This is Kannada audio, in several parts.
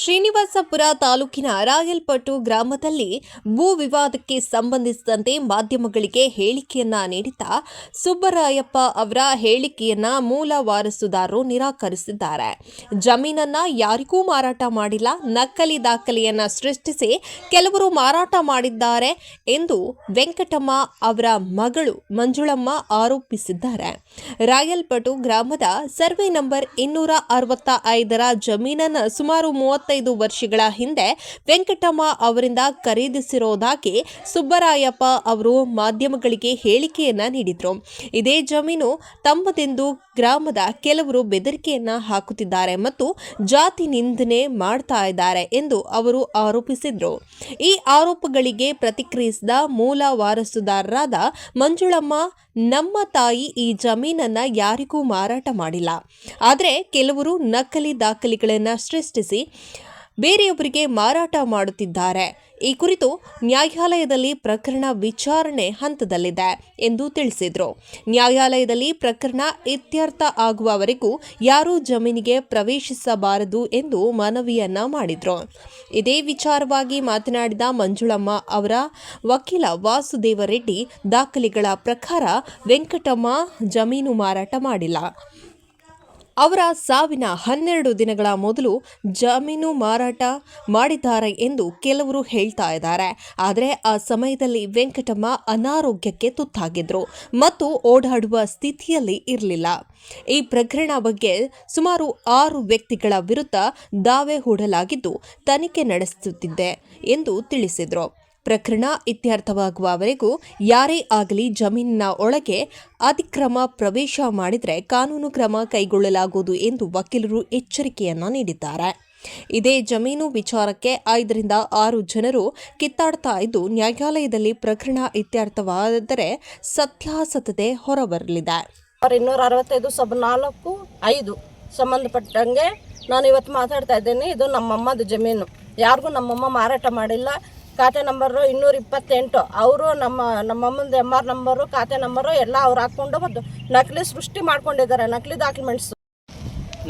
ಶ್ರೀನಿವಾಸಪುರ ತಾಲೂಕಿನ ರಾಯಲ್ಪಟ್ಟು ಗ್ರಾಮದಲ್ಲಿ ಭೂ ವಿವಾದಕ್ಕೆ ಸಂಬಂಧಿಸಿದಂತೆ ಮಾಧ್ಯಮಗಳಿಗೆ ಹೇಳಿಕೆಯನ್ನ ನೀಡಿದ್ದ ಸುಬ್ಬರಾಯಪ್ಪ ಅವರ ಹೇಳಿಕೆಯನ್ನ ಮೂಲ ವಾರಸುದಾರರು ನಿರಾಕರಿಸಿದ್ದಾರೆ. ಜಮೀನನ್ನ ಯಾರಿಗೂ ಮಾರಾಟ ಮಾಡಿಲ್ಲ, ನಕಲಿ ದಾಖಲೆಯನ್ನ ಸೃಷ್ಟಿಸಿ ಕೆಲವರು ಮಾರಾಟ ಮಾಡಿದ್ದಾರೆ ಎಂದು ವೆಂಕಟಮ್ಮ ಅವರ ಮಗಳು ಮಂಜುಳಮ್ಮ ಆರೋಪಿಸಿದ್ದಾರೆ. ರಾಯಲ್ಪಟ್ಟು ಗ್ರಾಮದ ಸರ್ವೆ ನಂಬರ್ ಇನ್ನೂರ ಅರವತ್ತ ಐದರ ಜಮೀನನ್ನು ಸುಮಾರು ಮೂವತ್ತೈದು ವರ್ಷಗಳ ಹಿಂದೆ ವೆಂಕಟಮ್ಮ ಅವರಿಂದ ಖರೀದಿಸಿರೋದಾಗಿ ಸುಬ್ಬರಾಯಪ್ಪ ಅವರು ಮಾಧ್ಯಮಗಳಿಗೆ ಹೇಳಿಕೆಯನ್ನ ನೀಡಿದ್ರು. ಇದೇ ಜಮೀನು ತಮ್ಮದೆಂದು ಗ್ರಾಮದ ಕೆಲವರು ಬೆದರಿಕೆಯನ್ನ ಹಾಕುತ್ತಿದ್ದಾರೆ ಮತ್ತು ಜಾತಿ ನಿಂದನೆ ಮಾಡ್ತಾ ಇದ್ದಾರೆ ಎಂದು ಅವರು ಆರೋಪಿಸಿದ್ರು. ಈ ಆರೋಪಗಳಿಗೆ ಪ್ರತಿಕ್ರಿಯಿಸಿದ ಮೂಲ ವಾರಸುದಾರರಾದ ಮಂಜುಳಮ್ಮ, ನಮ್ಮ ತಾಯಿ ಈ ಜಮೀನನ್ನ ಯಾರಿಗೂ ಮಾರಾಟ ಮಾಡಿಲ್ಲ. ಆದರೆ ಕೆಲವರು ನಕಲಿ ದಾಖಲೆಗಳನ್ನು ಸೃಷ್ಟಿಸಿ ಬೇರೆಯವರಿಗೆ ಮಾರಾಟ ಮಾಡುತ್ತಿದ್ದಾರೆ. ಈ ಕುರಿತು ನ್ಯಾಯಾಲಯದಲ್ಲಿ ಪ್ರಕರಣ ವಿಚಾರಣೆ ಹಂತದಲ್ಲಿದೆ ಎಂದು ತಿಳಿಸಿದರು. ನ್ಯಾಯಾಲಯದಲ್ಲಿ ಪ್ರಕರಣ ಇತ್ಯರ್ಥ ಆಗುವವರೆಗೂ ಯಾರೂ ಜಮೀನಿಗೆ ಪ್ರವೇಶಿಸಬಾರದು ಎಂದು ಮನವಿಯನ್ನ ಮಾಡಿದರು. ಇದೇ ವಿಚಾರವಾಗಿ ಮಾತನಾಡಿದ ಮಂಜುಳಮ್ಮ ಅವರ ವಕೀಲ ವಾಸುದೇವ ರೆಡ್ಡಿ, ದಾಖಲೆಗಳ ಪ್ರಕಾರ ವೆಂಕಟಮ್ಮ ಜಮೀನು ಮಾರಾಟ ಮಾಡಿಲ್ಲ. ಅವರ ಸಾವಿನ ಹನ್ನೆರಡು ದಿನಗಳ ಮೊದಲು ಜಾಮೀನು ಮಾರಾಟ ಮಾಡಿದ್ದಾರೆ ಎಂದು ಕೆಲವರು ಹೇಳ್ತಾ ಇದ್ದಾರೆ. ಆದರೆ ಆ ಸಮಯದಲ್ಲಿ ವೆಂಕಟಮ್ಮ ಅನಾರೋಗ್ಯಕ್ಕೆ ತುತ್ತಾಗಿದ್ದರು ಮತ್ತು ಓಡಾಡುವ ಸ್ಥಿತಿಯಲ್ಲಿ ಇರಲಿಲ್ಲ. ಈ ಪ್ರಕರಣ ಬಗ್ಗೆ ಸುಮಾರು ಆರು ವ್ಯಕ್ತಿಗಳ ವಿರುದ್ಧ ದಾವೆ ಹೂಡಲಾಗಿದ್ದು ತನಿಖೆ ನಡೆಸುತ್ತಿದ್ದೆ ಎಂದು ತಿಳಿಸಿದರು. ಪ್ರಕರಣ ಇತ್ಯರ್ಥವಾಗುವವರೆಗೂ ಯಾರೇ ಆಗಲಿ ಜಮೀನಿನ ಒಳಗೆ ಅತಿಕ್ರಮ ಪ್ರವೇಶ ಮಾಡಿದರೆ ಕಾನೂನು ಕ್ರಮ ಕೈಗೊಳ್ಳಲಾಗುವುದು ಎಂದು ವಕೀಲರು ಎಚ್ಚರಿಕೆಯನ್ನ ನೀಡಿದ್ದಾರೆ. ಇದೇ ಜಮೀನು ವಿಚಾರಕ್ಕೆ ಐದರಿಂದ ಆರು ಜನರು ಕಿತ್ತಾಡ್ತಾ ಇದ್ದು ನ್ಯಾಯಾಲಯದಲ್ಲಿ ಪ್ರಕರಣ ಇತ್ಯರ್ಥವಾದರೆ ಸತ್ಯಾಸತ್ಯತೆ ಹೊರಬರಲಿದೆ. ಇನ್ನೂರ ಅರವತ್ತೈದು ಸಬ್ ನಾಲ್ಕು, ಐದು ಸಂಬಂಧಪಟ್ಟಂಗೆ ನಾನು ಇವತ್ತು ಮಾತಾಡ್ತಾ ಇದ್ದೇನೆ. ಇದು ನಮ್ಮಮ್ಮದು ಜಮೀನು. ಯಾರಿಗೂ ನಮ್ಮಮ್ಮ ಮಾರಾಟ ಮಾಡಿಲ್ಲ. ಖಾತೆ ನಂಬರು ಇನ್ನೂರ ಇಪ್ಪತ್ತೆಂಟು. ಅವರು ನಮ್ಮ ನಮ್ಮಮ್ಮಂದು ಎಂ ಆರ್ ನಂಬರು, ಖಾತೆ ನಂಬರು ಎಲ್ಲ ಅವ್ರು ಹಾಕ್ಕೊಂಡು ಮತ್ತು ನಕಲಿ ಸೃಷ್ಟಿ ಮಾಡ್ಕೊಂಡಿದ್ದಾರೆ, ನಕಲಿ ಡಾಕ್ಯುಮೆಂಟ್ಸ್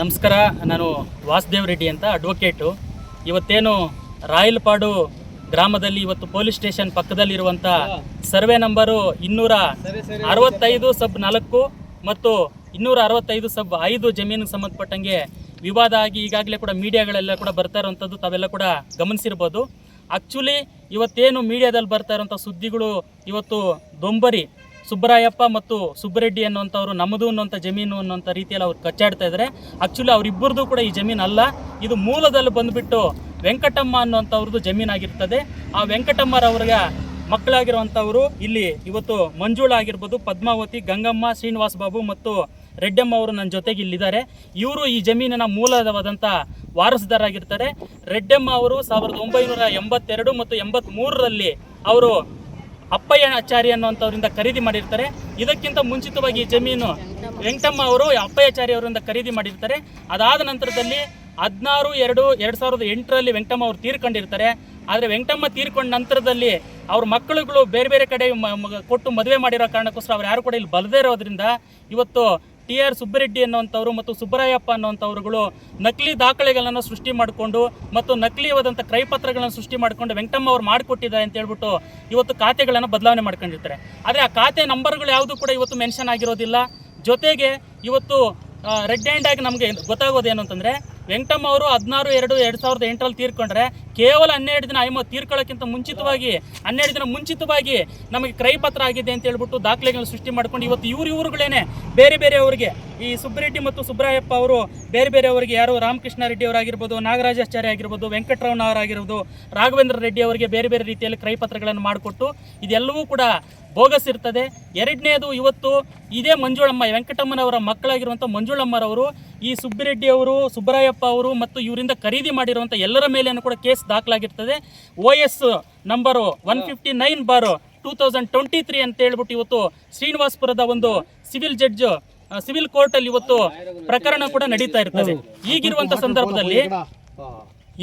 ನಮಸ್ಕಾರ, ನಾನು ವಾಸುದೇವ್ ರೆಡ್ಡಿ ಅಂತ ಅಡ್ವೊಕೇಟು ಇವತ್ತೇನು ರಾಯಲ್ಪಾಡು ಗ್ರಾಮದಲ್ಲಿ ಇವತ್ತು ಪೊಲೀಸ್ ಸ್ಟೇಷನ್ ಪಕ್ಕದಲ್ಲಿರುವಂಥ ಸರ್ವೆ ನಂಬರು ಇನ್ನೂರ ಅರವತ್ತೈದು ಸಬ್ ನಾಲ್ಕು ಮತ್ತು ಇನ್ನೂರ ಅರವತ್ತೈದು ಸಬ್ ಐದು ಜಮೀನಿಗೆ ಸಂಬಂಧಪಟ್ಟಂಗೆ ವಿವಾದ ಆಗಿ ಈಗಾಗಲೇ ಕೂಡ ಮೀಡಿಯಾಗಳೆಲ್ಲ ಕೂಡ ಬರ್ತಾ ಇರುವಂಥದ್ದು ತಾವೆಲ್ಲ ಕೂಡ ಗಮನಿಸಿರ್ಬೋದು. ಆ್ಯಕ್ಚುಲಿ ಇವತ್ತೇನು ಮೀಡಿಯಾದಲ್ಲಿ ಬರ್ತಾ ಇರೋಂಥ ಸುದ್ದಿಗಳು ಇವತ್ತು ದೊಂಬರಿ ಸುಬ್ಬರಾಯಪ್ಪ ಮತ್ತು ಸುಬ್ಬರೆಡ್ಡಿ ಅನ್ನುವಂಥವ್ರು ನಮ್ಮದು ಅನ್ನುವಂಥ ಜಮೀನು ಅನ್ನೋಂಥ ರೀತಿಯಲ್ಲಿ ಅವ್ರು ಕಚ್ಚಾಡ್ತಾ ಇದ್ದಾರೆ. ಆ್ಯಕ್ಚುಲಿ ಅವರಿಬ್ಬರದು ಕೂಡ ಈ ಜಮೀನು ಅಲ್ಲ. ಇದು ಮೂಲದಲ್ಲಿ ಬಂದುಬಿಟ್ಟು ವೆಂಕಟಮ್ಮ ಅನ್ನುವಂಥವ್ರದ್ದು ಜಮೀನಾಗಿರ್ತದೆ ಆ ವೆಂಕಟಮ್ಮರವ್ರಿಗೆ ಮಕ್ಕಳಾಗಿರುವಂಥವರು ಇಲ್ಲಿ ಇವತ್ತು ಮಂಜುಳ ಆಗಿರ್ಬೋದು, ಪದ್ಮಾವತಿ, ಗಂಗಮ್ಮ, ಶ್ರೀನಿವಾಸ್ ಬಾಬು ಮತ್ತು ರೆಡ್ಡಮ್ಮ ಅವರು ನನ್ನ ಜೊತೆಗೆ ಇಲ್ಲಿದ್ದಾರೆ. ಇವರು ಈ ಜಮೀನಿನ ಮೂಲವಾದಂಥ ವಾರಸುದಾರಾಗಿರ್ತಾರೆ ರೆಡ್ಡಮ್ಮ ಅವರು ಸಾವಿರದ ಒಂಬೈನೂರ ಎಂಬತ್ತೆರಡು ಮತ್ತು ಎಂಬತ್ತ್ಮೂರರಲ್ಲಿ ಅವರು ಅಪ್ಪಯ್ಯ ಆಚಾರ್ಯ ಅನ್ನುವಂಥವರಿಂದ ಖರೀದಿ ಮಾಡಿರ್ತಾರೆ. ಇದಕ್ಕಿಂತ ಮುಂಚಿತವಾಗಿ ಈ ಜಮೀನು ವೆಂಕಟಮ್ಮ ಅವರು ಅಪ್ಪಯ್ಯಾಚಾರ್ಯ ಅವರಿಂದ ಖರೀದಿ ಮಾಡಿರ್ತಾರೆ. ಅದಾದ ನಂತರದಲ್ಲಿ ಹದಿನಾರು, ಎರಡು ಎರಡು ಸಾವಿರದ ಎಂಟರಲ್ಲಿ ವೆಂಕಟಮ್ಮ ಅವರು ತೀರ್ಕೊಂಡಿರ್ತಾರೆ. ಆದರೆ ವೆಂಕಟಮ್ಮ ತೀರ್ಕೊಂಡ ನಂತರದಲ್ಲಿ ಅವ್ರ ಮಕ್ಕಳುಗಳು ಬೇರೆ ಬೇರೆ ಕಡೆ ಕೊಟ್ಟು ಮದುವೆ ಮಾಡಿರೋ ಕಾರಣಕ್ಕೋಸ್ಕರ ಅವ್ರು ಯಾರು ಕೂಡ ಇಲ್ಲಿ ಬಲದೇ ಇರೋದ್ರಿಂದ ಇವತ್ತು ಟಿ ಆರ್ ಸುಬ್ಬರೆಡ್ಡಿ ಅನ್ನುವಂಥವ್ರು ಮತ್ತು ಸುಬ್ಬರಾಯಪ್ಪ ಅನ್ನುವಂಥವ್ರುಗಳು ನಕಲಿ ದಾಖಲೆಗಳನ್ನು ಸೃಷ್ಟಿ ಮಾಡಿಕೊಂಡು ಮತ್ತು ನಕಲಿಯಾದಂಥ ಕ್ರೈಪತ್ರಗಳನ್ನು ಸೃಷ್ಟಿ ಮಾಡಿಕೊಂಡು ವೆಂಕಟಮ್ಮ ಅವ್ರು ಮಾಡಿಕೊಟ್ಟಿದ್ದಾರೆ ಅಂತ ಹೇಳ್ಬಿಟ್ಟು ಇವತ್ತು ಖಾತೆಗಳನ್ನು ಬದಲಾವಣೆ ಮಾಡ್ಕೊಂಡಿರ್ತಾರೆ. ಆದರೆ ಆ ಖಾತೆ ನಂಬರ್ಗಳು ಯಾವುದು ಕೂಡ ಇವತ್ತು ಮೆನ್ಷನ್ ಆಗಿರೋದಿಲ್ಲ. ಜೊತೆಗೆ ಇವತ್ತು ರೆಡ್ ಹ್ಯಾಂಡ್ ಆಗಿ ನಮಗೆ ಗೊತ್ತಾಗೋದೇನು ಅಂತಂದರೆ ವೆಂಕಟಮ್ಮ ಅವರು ಹದಿನಾರು ಎರಡು ಎರಡು ಸಾವಿರದ ಎಂಟರಲ್ಲಿ ತೀರ್ಕೊಂಡ್ರೆ ಕೇವಲ ಹನ್ನೆರಡು ದಿನ ಐಮ ತೀರ್ಕೊಳ್ಳೋಕ್ಕಿಂತ ಮುಂಚಿತವಾಗಿ, ಹನ್ನೆರಡು ದಿನ ಮುಂಚಿತವಾಗಿ ನಮಗೆ ಕ್ರೈ ಪತ್ರ ಆಗಿದೆ ಅಂತ ಹೇಳ್ಬಿಟ್ಟು ದಾಖಲೆಗಳನ್ನು ಸೃಷ್ಟಿ ಮಾಡ್ಕೊಂಡು ಇವತ್ತು ಇವ್ರ ಇವರುಗಳೇನೆ. ಬೇರೆ ಬೇರೆಯವರಿಗೆ ಈ ಸುಬ್ಬರೆಡ್ಡಿ ಮತ್ತು ಸುಬ್ರಾಯಪ್ಪ ಅವರು ಬೇರೆ ಬೇರೆಯವರಿಗೆ ಯಾರು ರಾಮಕೃಷ್ಣ ರೆಡ್ಡಿ ಅವರಾಗಿರ್ಬೋದು ನಾಗರಾಜಾಚಾರ್ಯ ಆಗಿರ್ಬೋದು, ವೆಂಕಟರಮಣ ಅವರಾಗಿರ್ಬೋದು, ರಾಘವೇಂದ್ರ ರೆಡ್ಡಿ ಅವರಿಗೆ ಬೇರೆ ಬೇರೆ ರೀತಿಯಲ್ಲಿ ಕ್ರಯಪತ್ರಗಳನ್ನು ಮಾಡಿಕೊಟ್ಟು ಇದೆಲ್ಲವೂ ಕೂಡ ಬೋಗಸ್ ಇರ್ತದೆ. ಎರಡನೇದು ಇವತ್ತು ಇದೇ ಮಂಜುಳಮ್ಮ, ವೆಂಕಟಮ್ಮನವರ ಮಕ್ಕಳಾಗಿರುವಂಥ ಮಂಜುಳಮ್ಮರವರು ಈ ಸುಬ್ಬಿರೆಡ್ಡಿ ಅವರು ಸುಬ್ಬರಾಯಪ್ಪ ಅವರು ಮತ್ತು ಇವರಿಂದ ಖರೀದಿ ಮಾಡಿರುವಂಥ ಎಲ್ಲರ ಮೇಲೆಯೂ ಕೂಡ case ದಾಖಲಾಗಿರ್ತದೆ. O S number one fifty nine bar two thousand twenty three ಅಂತ ಹೇಳ್ಬಿಟ್ಟು ಇವತ್ತು ಶ್ರೀನಿವಾಸ್ಪುರದ ಒಂದು ಸಿವಿಲ್ ಜಡ್ಜ್ ಸಿವಿಲ್ ಕೋರ್ಟಲ್ಲಿ ಇವತ್ತು ಪ್ರಕರಣ ಕೂಡ ನಡೀತಾ ಇರ್ತದೆ. ಈಗಿರುವಂಥ ಸಂದರ್ಭದಲ್ಲಿ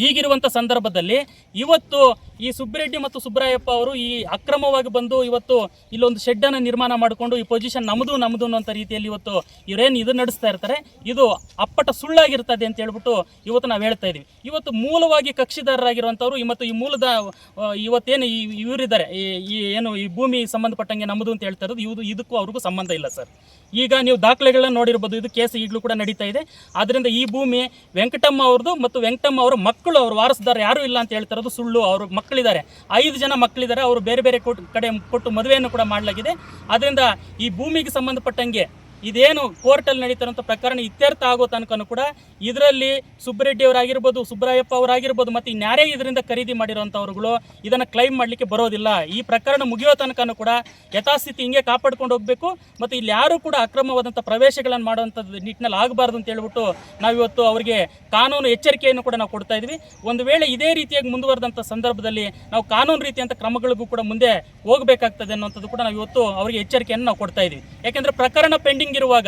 ಈಗಿರುವಂಥ ಸಂದರ್ಭದಲ್ಲಿ ಇವತ್ತು ಈ ಸುಬ್ಬರೆಡ್ಡಿ ಮತ್ತು ಸುಬ್ರಾಯಪ್ಪ ಅವರು ಈ ಅಕ್ರಮವಾಗಿ ಬಂದು ಇವತ್ತು ಇಲ್ಲೊಂದು ಶೆಡ್ಡನ್ನು ನಿರ್ಮಾಣ ಮಾಡಿಕೊಂಡು ಈ ಪೊಸಿಷನ್ ನಮ್ಮದು ನಮ್ಮದು ಅನ್ನೋಂಥ ರೀತಿಯಲ್ಲಿ ಇವತ್ತು ಇವರೇನು ಇದು ನಡೆಸ್ತಾ ಇರ್ತಾರೆ, ಇದು ಅಪ್ಪಟ ಸುಳ್ಳಾಗಿರ್ತದೆ ಅಂತ ಹೇಳ್ಬಿಟ್ಟು ಇವತ್ತು ನಾವು ಹೇಳ್ತಾ ಇದೀವಿ. ಇವತ್ತು ಮೂಲವಾಗಿ ಕಕ್ಷಿದಾರರಾಗಿರುವಂಥವ್ರು ಮತ್ತು ಈ ಮೂಲದ ಇವತ್ತೇನು ಇವರಿದ್ದಾರೆ, ಈ ಏನು ಈ ಭೂಮಿ ಸಂಬಂಧಪಟ್ಟಂಗೆ ನಮ್ಮದು ಅಂತ ಹೇಳ್ತಾ ಇರೋದು ಇವರು ಇದಕ್ಕೂ ಅವ್ರಿಗೂ ಸಂಬಂಧ ಇಲ್ಲ ಸರ್. ಈಗ ನೀವು ದಾಖಲೆಗಳನ್ನ ನೋಡಿರ್ಬೋದು, ಇದು ಕೇಸ್ ಈಗಲೂ ಕೂಡ ನಡೀತಾ ಇದೆ. ಆದ್ದರಿಂದ ಈ ಭೂಮಿ ವೆಂಕಟಮ್ಮ ಅವ್ರದ್ದು ಮತ್ತು ವೆಂಕಟಮ್ಮ ಅವರ ಮಕ್ಕಳು, ಅವ್ರ ವಾರಸದಾರ ಯಾರೂ ಇಲ್ಲ ಅಂತ ಹೇಳ್ತಾ ಇರೋದು ಸುಳ್ಳು, ಅವ್ರ ಮಕ್ಕಳಿದ್ದಾರೆ. ಐದು ಜನ ಮಕ್ಕಳಿದ್ದಾರೆ. ಅವರು ಬೇರೆ ಬೇರೆ ಕೊಟ್ಟು ಕಡೆ ಕೊಟ್ಟು ಮದುವೆಯನ್ನು ಕೂಡ ಮಾಡಲಾಗಿದೆ. ಆದ್ದರಿಂದ ಈ ಭೂಮಿಗೆ ಸಂಬಂಧಪಟ್ಟಂಗೆ ಇದೇನು ಕೋರ್ಟಲ್ಲಿ ನಡೀತಾರಂಥ ಪ್ರಕರಣ ಇತ್ಯರ್ಥ ಆಗೋ ತನಕನೂ ಕೂಡ ಇದರಲ್ಲಿ ಸುಬ್ಬರೆಡ್ಡಿ ಅವರಾಗಿರ್ಬೋದು, ಸುಬ್ರಾಯಪ್ಪ ಅವರಾಗಿರ್ಬೋದು, ಮತ್ತು ಇನ್ಯಾರೇ ಇದರಿಂದ ಖರೀದಿ ಮಾಡಿರೋಂಥವ್ರುಗಳು ಇದನ್ನು ಕ್ಲೈಮ್ ಮಾಡಲಿಕ್ಕೆ ಬರೋದಿಲ್ಲ. ಈ ಪ್ರಕರಣ ಮುಗಿಯೋ ತನಕನೂ ಕೂಡ ಯಥಾಸ್ಥಿತಿ ಹಿಂಗೆ ಕಾಪಾಡ್ಕೊಂಡು ಹೋಗಬೇಕು, ಮತ್ತು ಇಲ್ಲಿ ಯಾರೂ ಕೂಡ ಅಕ್ರಮವಾದಂಥ ಪ್ರವೇಶಗಳನ್ನು ಮಾಡುವಂಥದ್ದು ನಿಟ್ಟಿನಲ್ಲಿ ಆಗಬಾರ್ದು ಅಂತ ಹೇಳ್ಬಿಟ್ಟು ನಾವಿವತ್ತು ಅವರಿಗೆ ಕಾನೂನು ಎಚ್ಚರಿಕೆಯನ್ನು ಕೂಡ ನಾವು ಕೊಡ್ತಾ ಇದ್ವಿ. ಒಂದು ವೇಳೆ ಇದೇ ರೀತಿಯಾಗಿ ಮುಂದುವರೆದಂಥ ಸಂದರ್ಭದಲ್ಲಿ ನಾವು ಕಾನೂನು ರೀತಿಯಂಥ ಕ್ರಮಗಳಿಗೂ ಕೂಡ ಮುಂದೆ ಹೋಗಬೇಕಾಗ್ತದೆ ಅನ್ನೋಂಥದ್ದು ಕೂಡ ನಾವು ಇವತ್ತು ಅವರಿಗೆ ಎಚ್ಚರಿಕೆಯನ್ನು ನಾವು ಕೊಡ್ತಾ ಇದ್ವಿ. ಯಾಕೆಂದರೆ ಪ್ರಕರಣ ಪೆಂಡಿಂಗ್ ಇರುವಾಗ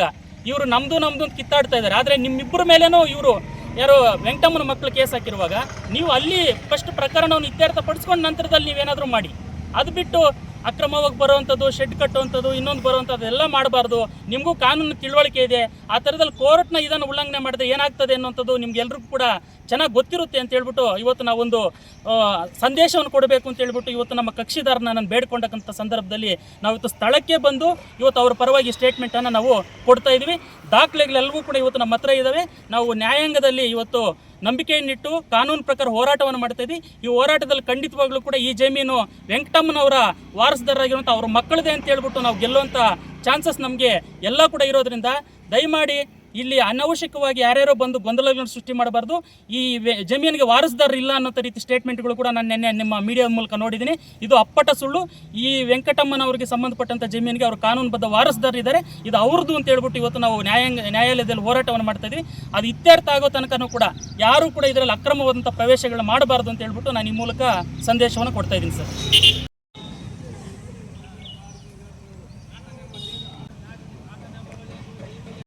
ಇವರು ನಮ್ದು ನಮ್ದು ಅಂತ ಕಿತ್ತಾಡ್ತಾ ಇದ್ದಾರೆ. ಆದರೆ ನಿಮ್ಮಿಬ್ಬರ ಮೇಲೇನೂ ಇವರು ಯಾರೋ ವೆಂಕಟಮ್ಮನ ಮಕ್ಕಳು ಕೇಸ್ ಹಾಕಿರುವಾಗ ನೀವು ಅಲ್ಲಿ ಫಸ್ಟ್ ಪ್ರಕರಣವನ್ನು ಇತ್ಯರ್ಥಪಡಿಸ್ಕೊಂಡು ನಂತರದಲ್ಲಿ ನೀವೇನಾದರೂ ಮಾಡಿ. ಅದು ಬಿಟ್ಟು ಅಕ್ರಮವಾಗಿ ಬರುವಂಥದ್ದು ಶೆಡ್ ಕಟ್ಟುವಂಥದ್ದು, ಇನ್ನೊಂದು ಬರುವಂಥದ್ದು ಎಲ್ಲ ಮಾಡಬಾರ್ದು. ನಿಮಗೂ ಕಾನೂನು ತಿಳುವಳಿಕೆ ಇದೆ. ಆ ಥರದಲ್ಲಿ ಕೋರ್ಟ್ನ ಇದನ್ನು ಉಲ್ಲಂಘನೆ ಮಾಡಿದ್ರೆ ಏನಾಗ್ತದೆ ಅನ್ನೋಂಥದ್ದು ನಿಮ್ಗೆಲ್ರಿಗೂ ಕೂಡ ಚೆನ್ನಾಗಿ ಗೊತ್ತಿರುತ್ತೆ ಅಂತ ಹೇಳ್ಬಿಟ್ಟು ಇವತ್ತು ನಾವೊಂದು ಸಂದೇಶವನ್ನು ಕೊಡಬೇಕು ಅಂತ ಹೇಳ್ಬಿಟ್ಟು ಇವತ್ತು ನಮ್ಮ ಕಕ್ಷಿದಾರನ ನಾನು ಬೇಡ್ಕೊಂಡಕ್ಕಂಥ ಸಂದರ್ಭದಲ್ಲಿ ನಾವು ಇವತ್ತು ಸ್ಥಳಕ್ಕೆ ಬಂದು ಇವತ್ತು ಅವರ ಪರವಾಗಿ ಸ್ಟೇಟ್ಮೆಂಟನ್ನು ನಾವು ಕೊಡ್ತಾ ಇದ್ದೀವಿ ದಾಖಲೆಗಳೆಲ್ಲವೂ ಕೂಡ ಇವತ್ತು ನಮ್ಮ ಹತ್ರ ಇದ್ದಾವೆ ನಾವು ನ್ಯಾಯಾಂಗದಲ್ಲಿ ಇವತ್ತು ನಂಬಿಕೆಯನ್ನಿಟ್ಟು ಕಾನೂನು ಪ್ರಕಾರ ಹೋರಾಟವನ್ನು ಮಾಡ್ತಾ ಇದ್ದೀವಿ. ಈ ಹೋರಾಟದಲ್ಲಿ ಖಂಡಿತವಾಗ್ಲೂ ಕೂಡ ಈ ಜಮೀನು ವೆಂಕಟಮ್ಮನವರ ವಾರಸದಾರರಾಗಿರುವಂಥ ಅವ್ರ ಮಕ್ಕಳದೇ ಅಂತ ಹೇಳ್ಬಿಟ್ಟು ನಾವು ಗೆಲ್ಲುವಂಥ ಚಾನ್ಸಸ್ ನಮಗೆ ಎಲ್ಲ ಕೂಡ ಇರೋದ್ರಿಂದ ದಯಮಾಡಿ ಇಲ್ಲಿ ಅನವಶ್ಯಕವಾಗಿ ಯಾರ್ಯಾರೋ ಬಂದು ಗೊಂದಲಗಳನ್ನು ಸೃಷ್ಟಿ ಮಾಡಬಾರ್ದು. ಈ ಜಮೀನಿಗೆ ವಾರಸದಾರರು ಇಲ್ಲ ಅನ್ನೋ ರೀತಿ ಸ್ಟೇಟ್ಮೆಂಟ್ಗಳು ಕೂಡ ನಾನು ನಿನ್ನೆ ನಿಮ್ಮ ಮೀಡಿಯಾ ಮೂಲಕ ನೋಡಿದ್ದೀನಿ. ಇದು ಅಪ್ಪಟ ಸುಳ್ಳು. ಈ ವೆಂಕಟಮ್ಮನವರಿಗೆ ಸಂಬಂಧಪಟ್ಟಂಥ ಜಮೀನಿಗೆ ಅವರು ಕಾನೂನುಬದ್ಧ ವಾರಸ್ದಾರರು ಇದ್ದಾರೆ. ಇದು ಅವ್ರದ್ದು ಅಂತ ಹೇಳ್ಬಿಟ್ಟು ಇವತ್ತು ನಾವು ನ್ಯಾಯಾಂಗ, ನ್ಯಾಯಾಲಯದಲ್ಲಿ ಹೋರಾಟವನ್ನು ಮಾಡ್ತಾ ಇದ್ವಿ. ಅದು ಇತ್ಯರ್ಥ ಆಗೋ ತನಕನೂ ಕೂಡ ಯಾರೂ ಕೂಡ ಇದರಲ್ಲಿ ಅಕ್ರಮವಾದಂಥ ಪ್ರವೇಶಗಳು ಮಾಡಬಾರ್ದು ಅಂತ ಹೇಳ್ಬಿಟ್ಟು ನಾನು ಈ ಮೂಲಕ ಸಂದೇಶವನ್ನು ಕೊಡ್ತಾ ಇದ್ದೀನಿ ಸರ್.